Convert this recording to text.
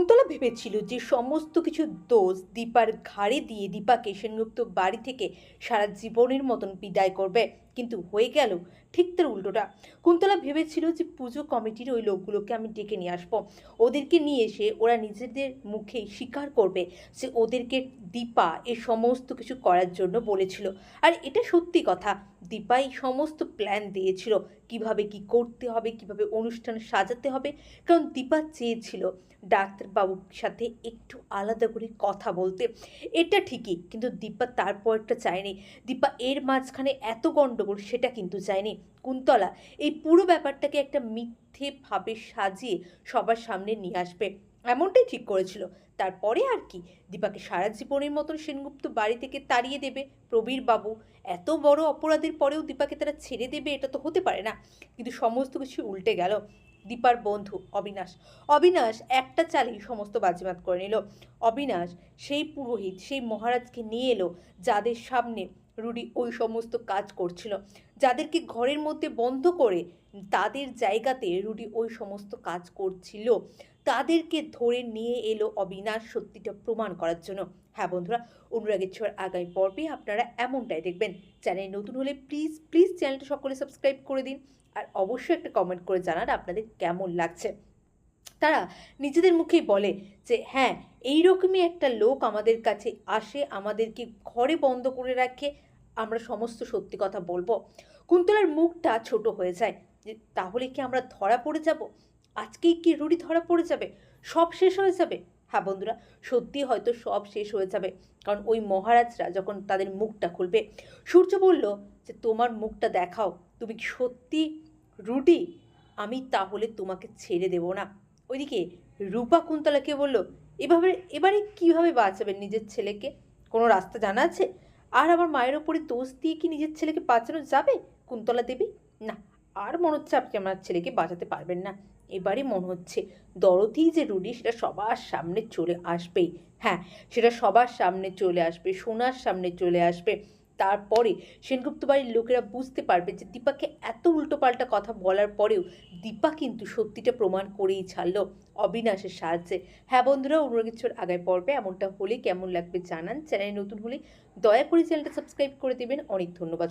কুন্তলা ভেবেছিল যে সমস্ত কিছু দোষ দীপার ঘাড়ে দিয়ে দীপাকে সেনগুপ্ত বাড়ি থেকে সারা জীবনের মতন বিদায় করবে। কিন্তু হয়ে গেল ঠিক তার উল্টোটা। কুন্তলা ভেবেছিল যে পুজো কমিটির ওই লোকগুলোকে আমি ডেকে নিয়ে আসব। ওদেরকে নিয়ে এসে ওরা নিজেদের মুখেই স্বীকার করবে যে ওদেরকে দীপা এ সমস্ত কিছু করার জন্য বলেছিল। আর এটা সত্যি কথা দীপাই সমস্ত প্ল্যান দিয়েছিল। কীভাবে কি করতে হবে, কীভাবে অনুষ্ঠান সাজাতে হবে, কারণ দীপা চেয়েছিল ডাক্তারবাবুর সাথে একটু আলাদা করে কথা বলতে। এটা ঠিকই, কিন্তু দীপা তারপরটা চায়নি। দীপা এর মাঝখানে এত গণ্ডগোল সেটা কিন্তু চায়নি। কুন্তলা, এই পুরো ব্যাপারটাকে একটা মিথ্যেভাবে সাজিয়ে সবার সামনে নিয়ে আসবে। এমনটাই ঠিক করেছিল। তারপরে আর কি? দীপাকে সারা জীবনের মতন সেনগুপ্ত বাড়ি থেকে তাড়িয়ে দেবে প্রবীর বাবু এত বড় অপরাধের পরেও দীপাকে তারা ছেড়ে দেবে এটা তো হতে পারে না। কিন্তু সমস্ত কিছু উল্টে গেল। দীপার বন্ধু অবিনাশ। অবিনাশ একটা চালেই সমস্ত বাজিমাত করে নিল। অবিনাশ, সেই পুরোহিত, সেই মহারাজকে নিয়ে এলো যাদের সামনে রুডি ওই সমস্ত কাজ করছিল। যাদেরকে ঘরের মধ্যে বন্ধ করে তাদের জায়গাতে রুডি ওই সমস্ত কাজ করছিল। তাদেরকে ধরে নিয়ে এলো অবিনাশ সত্যিটা প্রমাণ করার জন্য। হ্যাঁ বন্ধুরা, অনুরাগের ছোঁয়ার আগামী পর্বে আপনারা এমনটাই দেখবেন। চ্যানেল নতুন হলে প্লিজ প্লিজ চ্যানেলটা সকলে সাবস্ক্রাইব করে দিন আর অবশ্যই একটা কমেন্ট করে জানান আপনাদের কেমন লাগছে। তারা নিজেদের মুখেই বলে যে হ্যাঁ এইরকমই একটা লোক আমাদের কাছে আসে, আমাদেরকে ঘরে বন্ধ করে রাখে আমরা সমস্ত সত্যি কথা বলব। কুন্তলার মুখটা ছোট হয়ে যায়। যে, তাহলে কি আমরা ধরা পড়ে যাব? আজকেই কি রুড়ি ধরা পড়ে যাবে? সব শেষ হয়ে যাবে? হ্যাঁ বন্ধুরা সত্যি হয়তো সব শেষ হয়ে যাবে। কারণ ওই মহারাজরা যখন তাদের মুখটা খুলবে, সূর্য বলল যে, তোমার মুখটা দেখাও। তুমি কি সত্যি রুটি? আমি তাহলে তোমাকে ছেড়ে দেব না। ওইদিকে রূপা কুন্তলাকে বলল, এভাবে, এবারে কীভাবে বাঁচাবেন নিজের ছেলেকে? কোনো রাস্তা জানা আছে? আর আমার মায়ের ওপরে দোষ দিয়ে কি নিজের ছেলেকে বাঁচানো যাবে, কুন্তলা দেবী? না, আর মনে হচ্ছে আপনি আমার ছেলেকে বাঁচাতে পারবেন না? এবারে মনে হচ্ছে দরদি যে রুডি, সেটা সবার সামনে চলে আসবেই। হ্যাঁ সেটা সবার সামনে চলে আসবে, সোনার সামনে চলে আসবে। তারপরে সেনগুপ্ত বাড়ির লোকেরা বুঝতে পারবে যে দীপাকে এত উল্টোপাল্টা কথা বলার পরেও দীপা কিন্তু সত্যিটা প্রমাণ করেই ছাড়ল অবিনাশের সাহায্যে। হ্যাঁ বন্ধুরা অনুরাগীর আগায় পর্বে এমনটা হলে কেমন লাগবে জানান। চ্যানেল নতুন হলে দয়া করে চ্যানেলটা সাবস্ক্রাইব করে দেবেন। অনেক ধন্যবাদ।